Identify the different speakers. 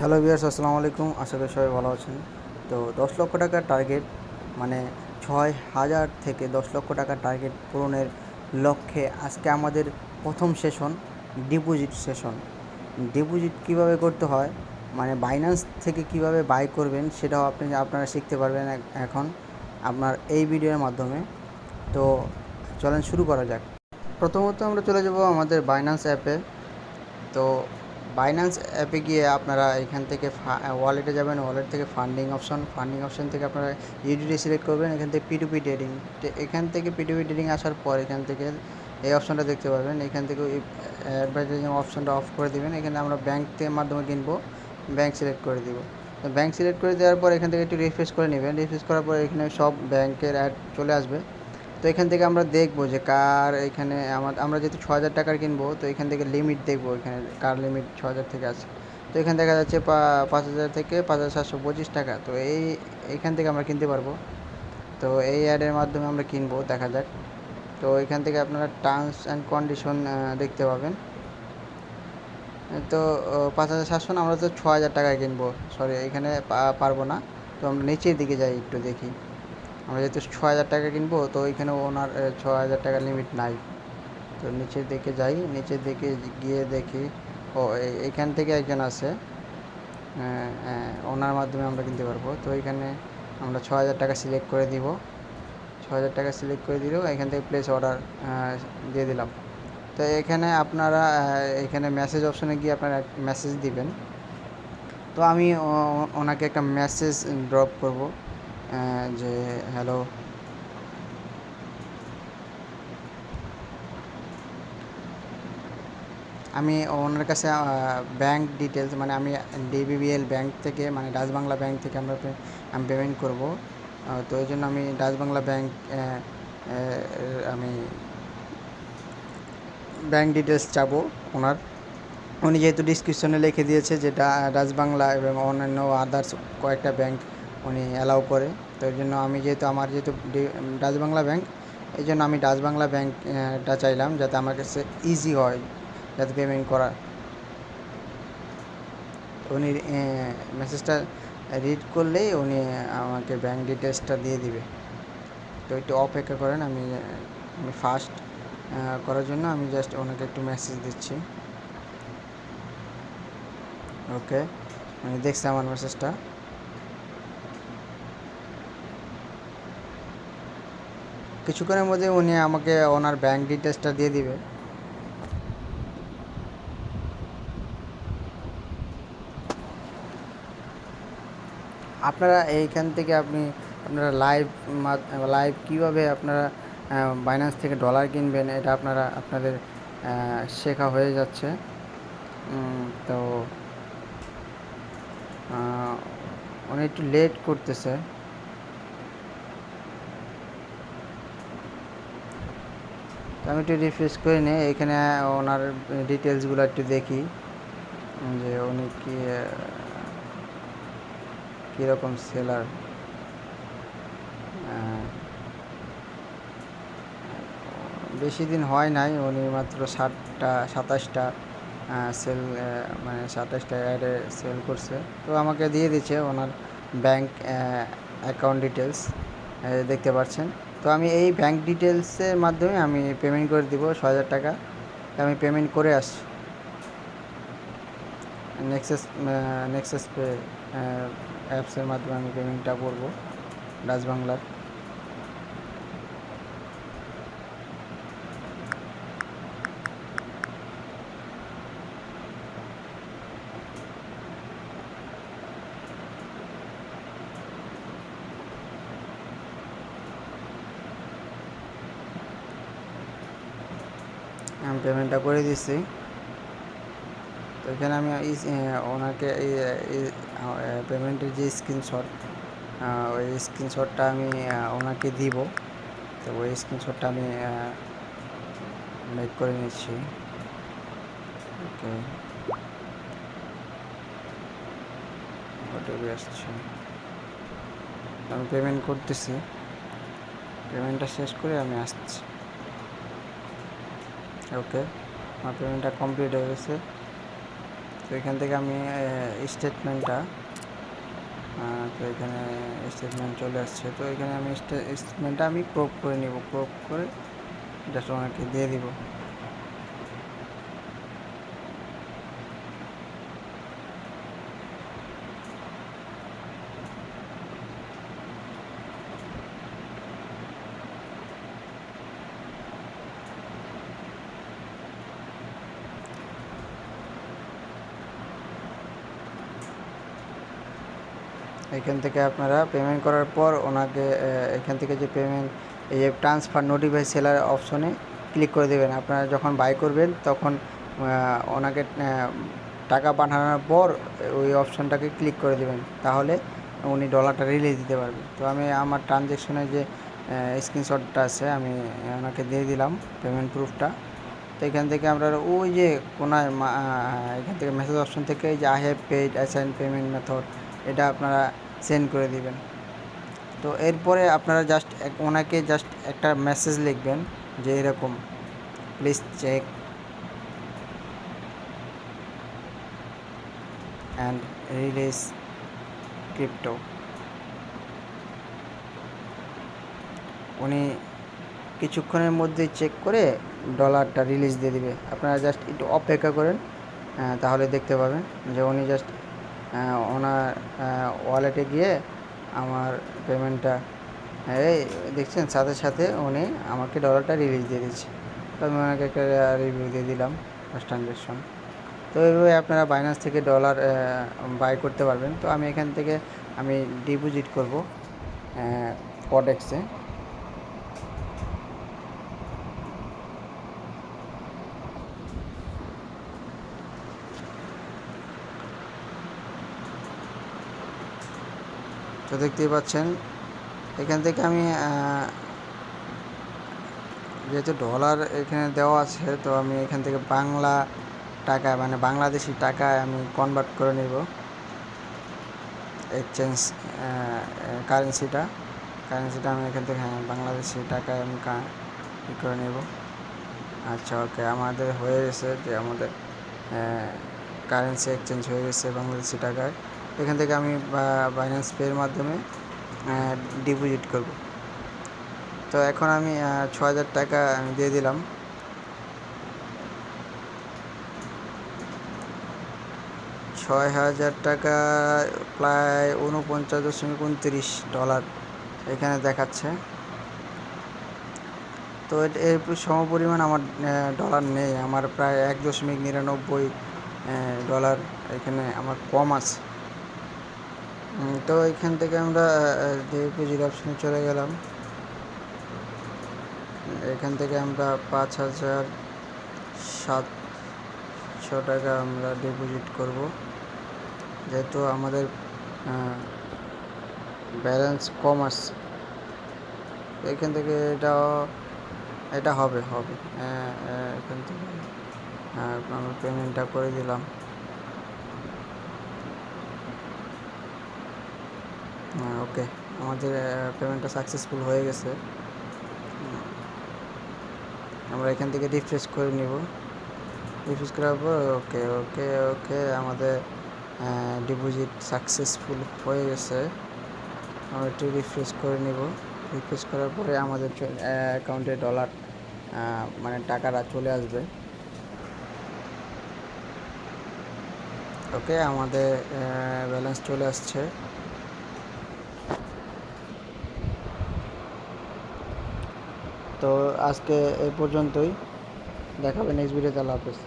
Speaker 1: Hello বিয়ার্স আসসালামু আলাইকুম। আশা করি সবাই ভালো আছেন। তো দশ লক্ষ টাকার টার্গেট মানে ছয় হাজার থেকে দশ লক্ষ টাকার টার্গেট পূরণের লক্ষ্যে আজকে আমাদের প্রথম সেশন ডিপোজিট সেশন ডিপোজিট কীভাবে করতে হয় মানে বাইন্যান্স থেকে কীভাবে বাই করবেন, সেটাও আপনি, আপনারা শিখতে পারবেন এখন আপনার এই ভিডিওর মাধ্যমে। তো চলেন শুরু করা যাক। প্রথমত আমরা চলে যাব আমাদের বাইন্যান্স অ্যাপে তো বাইন্যান্স অ্যাপে গিয়ে আপনারা এখান থেকে ওয়ালেটে যাবেন ওয়ালেট থেকে ফান্ডিং অপশন ফান্ডিং অপশন থেকে আপনারা ইউডিডি সিলেক্ট করবেন, এখান থেকে পিটুপি ট্রেডিং এখান থেকে পিটুপি ট্রেডিং আসার পর এখান থেকে এই অপশনটা দেখতে পারবেন এখান থেকে অ্যাডভার্টাইজিং অপশনটা অফ করে দেবেন। এখানে আমরা ব্যাংক মাধ্যমে কিনবো ব্যাংক সিলেক্ট করে দিব। তো ব্যাংক সিলেক্ট করে দেওয়ার পর এখান থেকে একটু রিফ্রেশ করে নেবেন। রিফ্রেশ করার পর এখানে সব ব্যাংকের অ্যাড চলে আসবে। তো এখান থেকে আমরা দেখব যে কার এখানে আমার, আমরা যেহেতু ছ হাজার টাকার কিনবো, তো এখান থেকে লিমিট দেখব এখানে কার লিমিট ছ হাজার থেকে আছে। তো এখানে দেখা যাচ্ছে পাঁচ হাজার থেকে পাঁচ হাজার সাতশো পঁচিশ টাকা। তো এই, এখান থেকে আমরা কিনতে পারব। তো এই অ্যাডের মাধ্যমে আমরা কিনবো, দেখা যাক। তো এখান থেকে আপনারা টার্মস অ্যান্ড কন্ডিশন দেখতে পাবেন। তো পাঁচ হাজার সাতশো আমরা তো ছ হাজার টাকায় কিনবো। সরি এখানে পারব না। তো আমরা নিচের দিকে যাই একটু দেখি। আমরা যেহেতু ছ হাজার টাকা কিনবো, তো ওইখানে ওনার ছ হাজার টাকার লিমিট নাই। তো নিচের দিকে যাই, নিচের দিকে গিয়ে দেখি, ও এইখান থেকে একজন আছে ওনার মাধ্যমে আমরা কিনতে পারব। তো এখানে আমরা ছ হাজার টাকা সিলেক্ট করে দিব। ছ হাজার টাকা সিলেক্ট করে দিলেও এখান থেকে প্লেস অর্ডার দিয়ে দিলাম। তো এখানে আপনারা এখানে মেসেজ অপশনে গিয়ে আপনারা মেসেজ দিবেন। তো আমি ওনাকে একটা মেসেজ ড্রপ করব। যে হ্যালো আমি ওনার কাছে ব্যাংক ডিটেলস মানে আমি ডিবিবিএল ব্যাংক থেকে মানে ডাচ বাংলা ব্যাংক থেকে আমরা আমি পেমেন্ট করব। তো ওই জন্য আমি ডাচ বাংলা ব্যাংক আমি ব্যাংক ডিটেলস চাবো ওনার। উনি যেহেতু ডিসক্রিপশনে লিখে দিয়েছে যে ডাচ বাংলা এবং অন্যান্য আদার্স কয়েকটা ব্যাংক উনি অ্যালাউ করে। তো এই জন্য আমি যেহেতু আমার যেহেতু ডাচ বাংলা ব্যাংক এই জন্য আমি ডাচ বাংলা ব্যাংকটা চাইলাম যাতে আমার কাছে ইজি হয়, যাতে পেমেন্ট করা। উনি মেসেজটা রিড করলেই উনি আমাকে ব্যাংক ডিটেলসটা দিয়ে দিবে। তো একটু অপেক্ষা করেন, আমি আমি ফাস্ট করার জন্য আমি জাস্ট ওনাকে একটু মেসেজ দিচ্ছি। ওকে দেখছে আমার মেসেজটা কিছুক্ষণের মধ্যে উনি আমাকে ওনার ব্যাংক ডিটেলসটা দিয়ে দিবে। আপনারা এইখান থেকে আপনি আপনারা লাইভ লাইভ কীভাবে আপনারা বাইন্যান্স থেকে ডলার কিনবেন এটা আপনারা, আপনাদের শেখা হয়ে যাচ্ছে। তো উনি একটু লেট করতেছে। তো আমি একটু রিফ্রেশ করে নিই। এখানে ওনার ডিটেলসগুলো একটু দেখি। যে উনি কি কীরকম সেলার বেশি দিন হয় নাই, উনি মাত্র ষাটটা সাতাশটা সেল মানে সাতাশটা অ্যাডে সেল করছে। তো আমাকে দিয়ে দিচ্ছে ওনার ব্যাংক অ্যাকাউন্ট ডিটেলস দেখতে পাচ্ছেন। তো আমি এই ব্যাঙ্ক ডিটেলসের মাধ্যমে আমি পেমেন্ট করে দিব ছ হাজার টাকা আমি পেমেন্ট করে আসছি। নেক্সাস নেক্সাস পে অ্যাপসের মাধ্যমে আমি পেমেন্টটা করব। ডাচ বাংলার আমি পেমেন্টটা করে দিচ্ছি তো এখানে আমি ওনাকে এই পেমেন্টের যে স্ক্রিনশট ওই স্ক্রিনশটটা আমি ওনাকে দিব। তো ওই স্ক্রিনশটটা আমি মেক করে নিচ্ছি। ওকে। ওটিপি আসছে। আমি পেমেন্ট করতেছি। পেমেন্টটা শেষ করে আমি আসছি। ওকে, আমার পেমেন্টটা কমপ্লিট হয়ে গেছে। তো এখান থেকে আমি স্টেটমেন্টটা তো এখানে স্টেটমেন্ট চলে আসছে। তো এখানে আমি স্টেটমেন্টটা আমি ক্রপ করে নিব ক্রপ করে জাস্ট ওনাকে দিয়ে দিব। এখান থেকে আপনারা পেমেন্ট করার পর ওনাকে এখান থেকে যে পেমেন্ট এই যে ট্রান্সফার নোটিফাই সেলার অপশনে ক্লিক করে দেবেন। আপনারা যখন বাই করবেন, তখন ওনাকে টাকা পাঠানোর পর ওই অপশনটাকে ক্লিক করে দেবেন। তাহলে উনি ডলারটা রিলিজ দিতে পারবেন। তো আমি আমার ট্রানজ্যাকশনের যে স্ক্রিনশটটা আছে, আমি ওনাকে দিয়ে দিলাম পেমেন্ট প্রুফটা তো এখান থেকে আমরা ওই যে কোনায় এখান থেকে মেসেজ অপশন থেকে যে I have paid assign payment method এটা আপনারা সেন্ড করে দিবেন। তো এরপরে আপনারা জাস্ট ওনাকে জাস্ট একটা মেসেজ লিখবেন যে এরকম please check and release crypto উনি কিছুক্ষণের মধ্যে চেক করে ডলারটা রিলিজ দিয়ে দিবে। আপনারা জাস্ট একটু অপেক্ষা করেন তাহলে দেখতে পাবেন যে উনি জাস্ট ওনার ওয়ালেটে গিয়ে আমার পেমেন্টটা এই দেখছেন, সাথে সাথে উনি আমাকে ডলারটা রিলিজ দিয়ে দিচ্ছে। তো আমি ওনাকে একটা রিভিউ দিয়ে দিলাম ফার্স্ট ট্রানজ্যাকশন তো এইভাবে আপনারা বাইন্যান্স থেকে ডলার বাই করতে পারবেন। তো আমি এখান থেকে আমি ডিপোজিট করব কডেক্সে তো দেখতেই পাচ্ছেন। এখান থেকে আমি যেহেতু ডলার এখানে দেওয়া আছে, তো আমি এখান থেকে বাংলা টাকা মানে বাংলাদেশি টাকায় আমি কনভার্ট করে নেব। এক্সচেঞ্জ কারেন্সিটা কারেন্সিটা আমি এখান থেকে হ্যাঁ বাংলাদেশি টাকায় আমি ই করে নেব। আচ্ছা ওকে আমাদের হয়ে গেছে যে আমাদের কারেন্সি এক্সচেঞ্জ হয়ে গেছে বাংলাদেশি টাকায়। এখান থেকে আমি বাইন্যান্স পের মাধ্যমে ডিপোজিট করব। তো এখন আমি ছ হাজার টাকা আমি দিয়ে দিলাম। ছয় হাজার টাকা প্রায় উনপঞ্চাশ দশমিক উনত্রিশ ডলার এখানে দেখাচ্ছে। তো এর সমপরিমাণ আমার ডলার নেই। আমার প্রায় এক দশমিক নিরানব্বই ডলার এখানে আমার কম আছে। তো এখান থেকে আমরা ডিপোজিট অপশনে চলে গেলাম। এখান থেকে আমরা পাঁচ হাজার সাতশো টাকা আমরা ডিপোজিট করব। যেহেতু আমাদের ব্যালেন্স কম আসছে। এখান থেকে এটা এটা হবে হবে। এখান থেকে আমরা পেমেন্টটা করে দিলাম। ওকে আমাদের পেমেন্টটা সাকসেসফুল হয়ে গেছে। আমরা এখান থেকে রিফ্রেশ করে নিব। রিফ্রেশ করার পর ওকে ওকে ওকে আমাদের ডিপোজিট সাকসেসফুল হয়ে গেছে। আমরা একটু রিফ্রেশ করে নিব। রিফ্রেশ করার পরে আমাদের অ্যাকাউন্টে ডলার মানে টাকাটা চলে আসবে। ওকে আমাদের ব্যালেন্স চলে আসছে। তো আজকে এই পর্যন্তই। দেখাবে নেক্সট ভিডিওতে আল্লাহ হাফেজ।